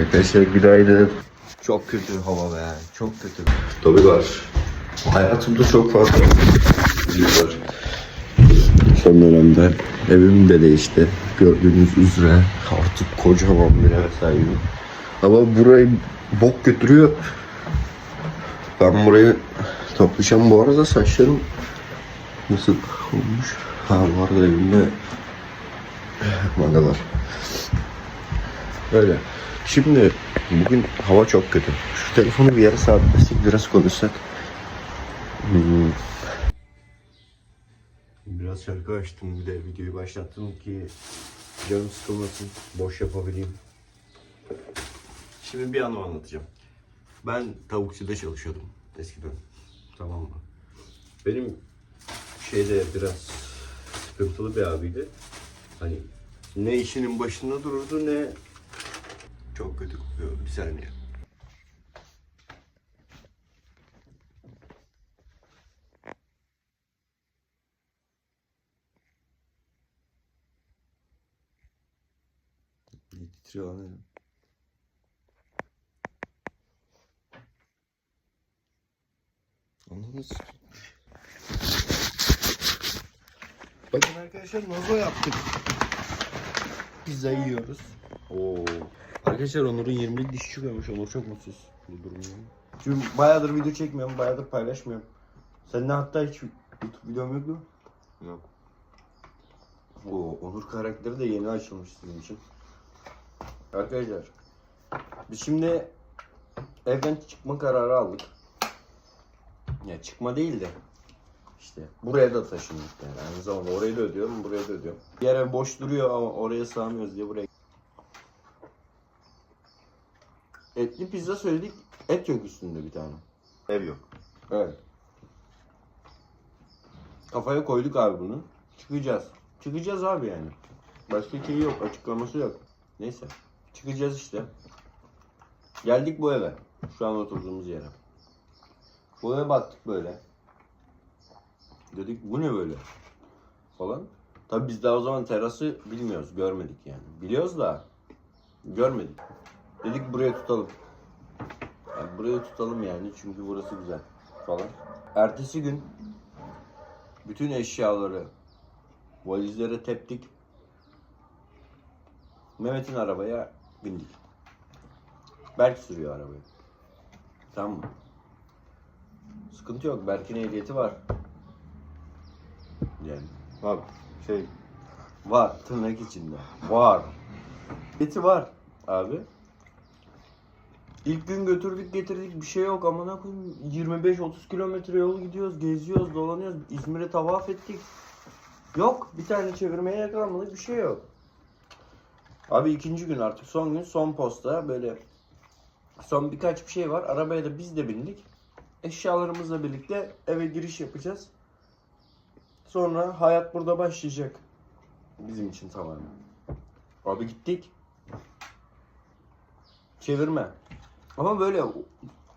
Arkadaşlar günaydın. Çok kötü hava be. Çok kötü. Tabii var. Hayatımda çok fazla var. Son dönemde evim de değişti. Gördüğünüz üzere artık kocaman bir ev sahibim. Ama burayı bok götürüyor. Ben burayı toplayacağım. Bu arada saçlarım nasıl olmuş? Ha bu arada evimde mangalar. Öyle. Şimdi bugün hava çok kötü. Şu telefonu bir yere sabitlesek biraz konuşsak. Hmm. Biraz şarkı açtım bir de videoyu başlattım ki canım sıkılmasın, boş yapabileyim. Şimdi bir anı anlatacağım. Ben tavukçuda çalışıyordum eskiden. Tamam mı? Benim şeyde biraz sıkıntılı bir abiydi. Hani ne işinin başında dururdu ne çok kötü kokuyor. Bir saniye. Titriyor lan elim. Anladınız Bakın arkadaşlar nazo yaptık. Pizza yiyoruz. Oo. Arkadaşlar Onur'un 20 diş çıkıyormuş. Onur çok mutsuz bu durumda. Çünkü bayağıdır video çekmiyorum, bayağıdır paylaşmıyorum. Seninle hatta hiç YouTube videom yok mu? Yok. Oo, Onur karakteri de yeni açılmış sizin için. Arkadaşlar, biz şimdi evden çıkma kararı aldık. Ya çıkma değil de işte buraya da taşındık yani. Aynı zamanda orayı da ödüyorum, buraya da ödüyorum. Bir ev boş duruyor ama oraya sığamıyoruz diye buraya. Etli pizza söyledik, et yok üstünde bir tane. Ev yok. Evet. Kafaya koyduk abi bunu. Çıkacağız. Çıkacağız abi yani. Başka şeyi yok, açıklaması yok. Neyse. Çıkacağız işte. Geldik bu eve. Şu an oturduğumuz yere. Bu eve baktık böyle. Dedik bu ne böyle? Falan. Tabi biz daha o zaman terası bilmiyoruz, görmedik yani. Biliyoruz da görmedik. Dedik buraya tutalım. Yani buraya tutalım yani çünkü burası güzel falan. Ertesi gün bütün eşyaları valizlere teptik. Mehmet'in arabaya bindik. Berk sürüyor arabayı. Tamam mı? Sıkıntı yok. Berk'in ehliyeti var. Yani Abi şey var tırnak içinde. Var. Ehliyeti var abi. İlk gün götürdük getirdik bir şey yok amına koyayım 25-30 kilometre yol gidiyoruz geziyoruz dolanıyoruz İzmir'e tavaf ettik. Yok bir tane çevirmeye yakalanmadık bir şey yok. Abi ikinci gün artık son gün son posta böyle son birkaç bir şey var arabaya da biz de bindik. Eşyalarımızla birlikte eve giriş yapacağız. Sonra hayat burada başlayacak. Bizim için tamamen. Abi gittik. Çevirme. Ama böyle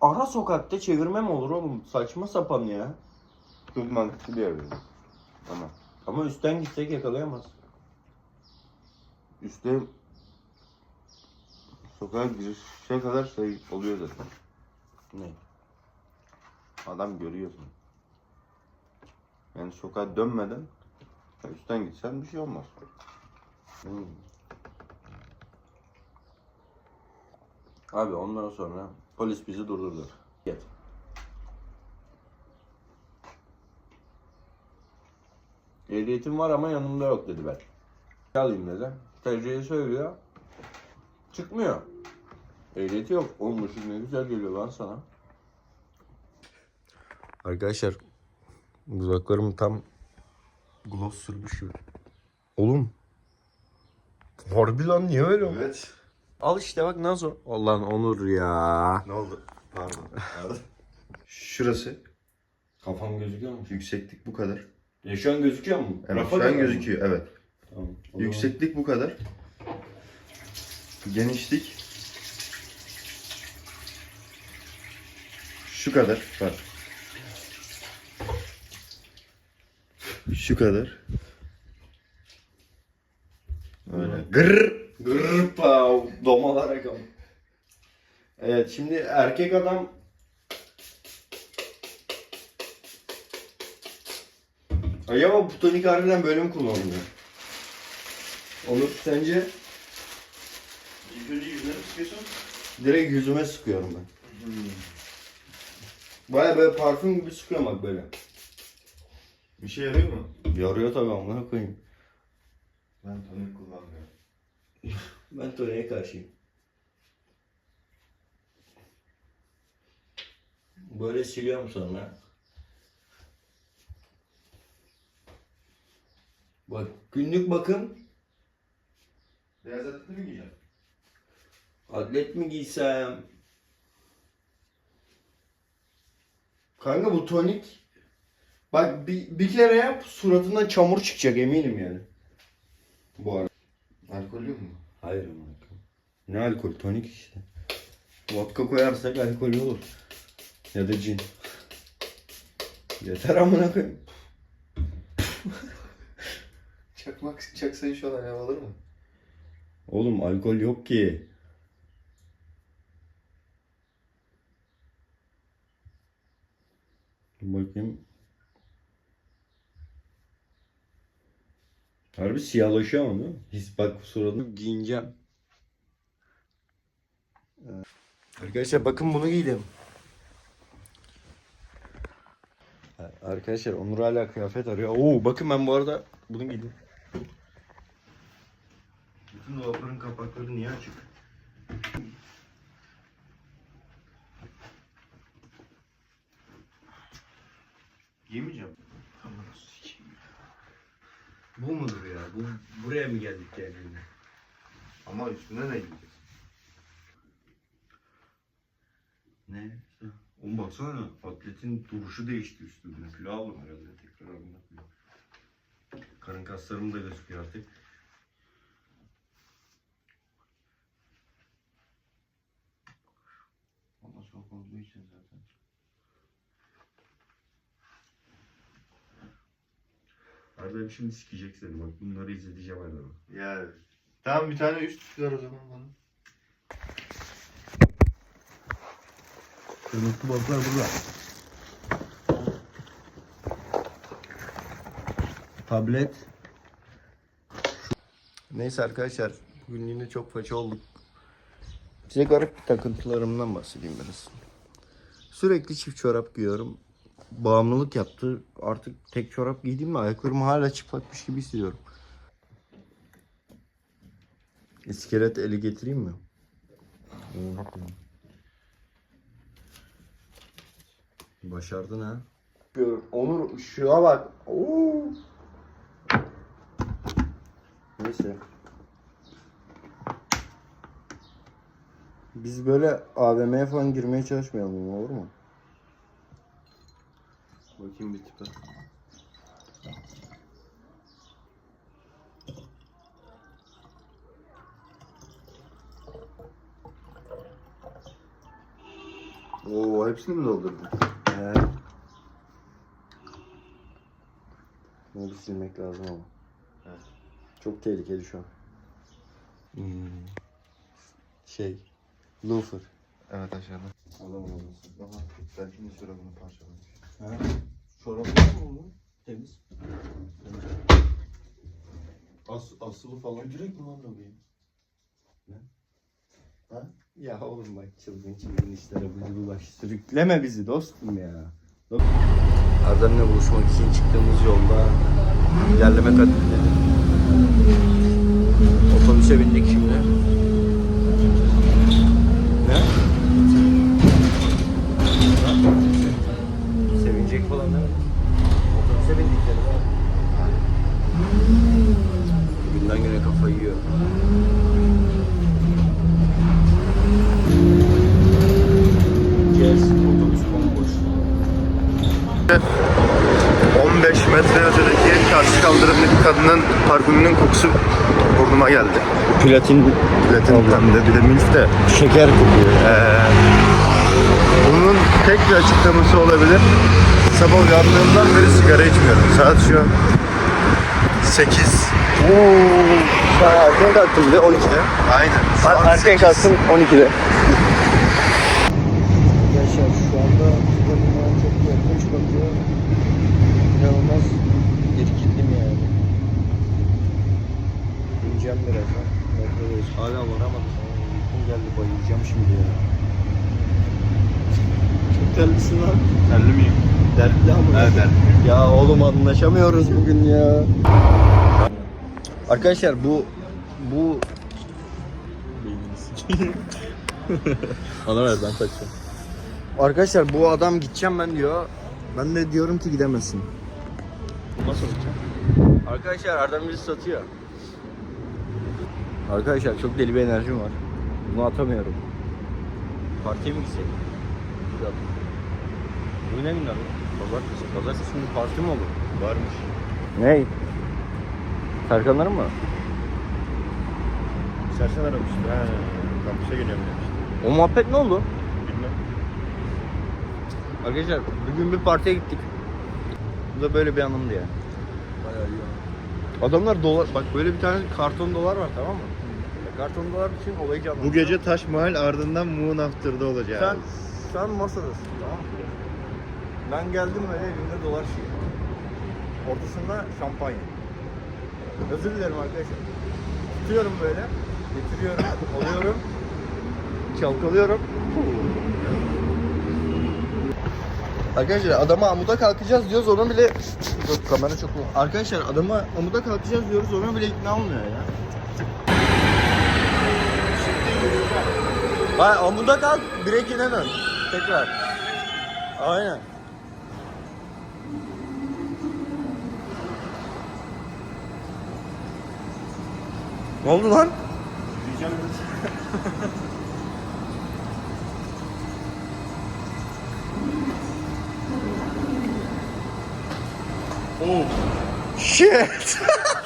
ara sokakta çevirme mi olur oğlum? Saçma sapan ya. çok mantıklı bir yer benim. Ama Ama üstten gitsek yakalayamaz. üstte sokağa girişe kadar şey oluyor zaten. Ne? Adam görüyorsun. Yani sokağa dönmeden üstten gitsen bir şey olmaz. Hmm. Abi ondan sonra polis bizi durdurdu. Git. Ehliyetim var ama yanımda yok dedi ben. Alayım dedi. TC'yi söylüyor. Çıkmıyor. Ehliyeti yok. Şimdi ne güzel geliyor lan sana. Arkadaşlar dudaklarım tam gloss sürmüş gibi. Oğlum. Harbi lan niye öyle oldu? Evet. Al işte bak nasıl. Allah'ın Onur ya. Ne oldu? Pardon. Şurası. Kafam gözüküyor mu? Yükseklik bu kadar. Ya şu an gözüküyor mu? Evet Rafa şu an gözüküyor evet. Tamam. Yükseklik bu kadar. Genişlik şu kadar. Bak. Şu kadar. Öyle. Gırr. Gırpa domalarak ama. Evet şimdi erkek adam Ay ama bu tonik harbiden böyle mi kullanılıyor? Olur sence? İlk önce yüzüne mi sıkıyorsun? Direkt yüzüme sıkıyorum ben. Baya böyle parfüm gibi sıkıyorum bak böyle. Bir şey yarıyor mu? Yarıyor tabii amına koyayım. Ben tonik kullanmıyorum. Ben toniğe karşıyım. Böyle siliyorum sonra. Bak günlük bakım Beyaz atletli mi giyeceksin? atlet mi giysem? Kanka bu tonik Bak bir, bir kere yap suratından çamur çıkacak eminim yani. Bu arada. Alkollü mü? Hayır amına koyayım. Ne alkol? Tonik işte. Vodka koyarsak alkol olur. Ya da cin. Yeter amına koyayım. Çakmak, çaksayı şu an ev alır mı? Oğlum alkol yok ki. Bakayım. Harbi siyahlaşıyor ama değil mi? His bak suratını giyineceğim. Arkadaşlar bakın bunu giydim. Arkadaşlar Onur hala kıyafet arıyor. Oo bakın ben bu arada bunu giydim. Bütün dolapların kapakları niye açık? Giymeyeceğim. Bu mudur ya? Bu buraya mı geldik yani? Ama üstüne ne giyeceksin? Ne? Oğlum baksana atletin duruşu değişti üstünde. Kilo aldım herhalde tekrar aldım. Karın kaslarım da gözüküyor artık. Ama soğuk olduğu için zaten. Arda şimdi sikecek seni bak bunları izleteceğim Arda'ma. Ya. Tamam bir tane üst ver o zaman bana. Kırmızı balıklar burada. Tablet. Neyse arkadaşlar bugün yine çok faça olduk. Size garip takıntılarımdan bahsedeyim biraz. Sürekli çift çorap giyiyorum. Bağımlılık yaptı. Artık tek çorap giydiğimde ayaklarım hala çıplakmış gibi hissediyorum. İskelet eli getireyim mi? Başardın ha. Onur şuna bak. Oo. Neyse. Biz böyle AVM'ye falan girmeye çalışmayalım olur mu? Bakayım bir tipe. Oo hepsini mi doldurdun? He. Bunu bir silmek lazım ama. Evet. Çok tehlikeli şu an. Hmm. Şey. Loafer. Evet aşağıda. Alamam Ama belki de çorabını parçalamış. Ha? Çorap var mı Temiz. As, asılı falan. Direkt mi lan bebeğim? Ya oğlum bak çılgın çılgın işlere bizi bulaş. Sürükleme bizi dostum ya. Arda'nınla buluşmak için çıktığımız yolda ilerleme kat kokusu burnuma geldi. Platin Platin hem de bir de milf de. şeker kokuyor. Ee, bunun tek bir açıklaması olabilir. Sabah uyandığımdan beri sigara içmiyorum. Saat şu an 8. Sen erken kalktın bir de 12'de. Aynen. Şu an Erken 8. kalktın 12'de. birazdan. Bekleyeyiz. Hala varamadım. Uykum geldi bayılacağım şimdi ya. Çok terlisin lan. Terli miyim? Dertli ama. Evet derli. Ya oğlum anlaşamıyoruz bugün ya. Arkadaşlar bu bu Bana ver ben kaçacağım. arkadaşlar bu adam gideceğim ben diyor. Ben de diyorum ki gidemezsin. Nasıl olacak? Arkadaşlar Erdem bizi satıyor. Arkadaşlar çok deli bir enerjim var. Bunu atamıyorum. Partiye mi gitsek? Yok. Bugün ne günler? Pazartesi. Pazartesi günü parti mi olur? Varmış. Ne? Serkanların mı? Sersen aramıştı. He. Kampüse geliyorum demişti. O muhabbet ne oldu? Bilmem. Arkadaşlar bugün bir partiye gittik. Bu da böyle bir anımdı yani. Bayağı iyi. Adamlar dolar, bak böyle bir tane karton dolar var tamam mı? Karton dolar için olayı canlı. Bu gece Taş Mahal ardından Moon After'da olacağız. Sen, sen masadasın tamam mı? Ben geldim böyle elimde dolar şeyi. Ortasında şampanya. Özür dilerim arkadaşlar. Tutuyorum böyle. Getiriyorum, alıyorum. Çalkalıyorum. Arkadaşlar adama amuda kalkacağız diyoruz ona bile Yok kamera çok mu? Arkadaşlar adama amuda kalkacağız diyoruz ona bile ikna olmuyor ya. Hayır amuda kalk breakine dön. Tekrar. Aynen. Ne oldu lan? Oh. Shit.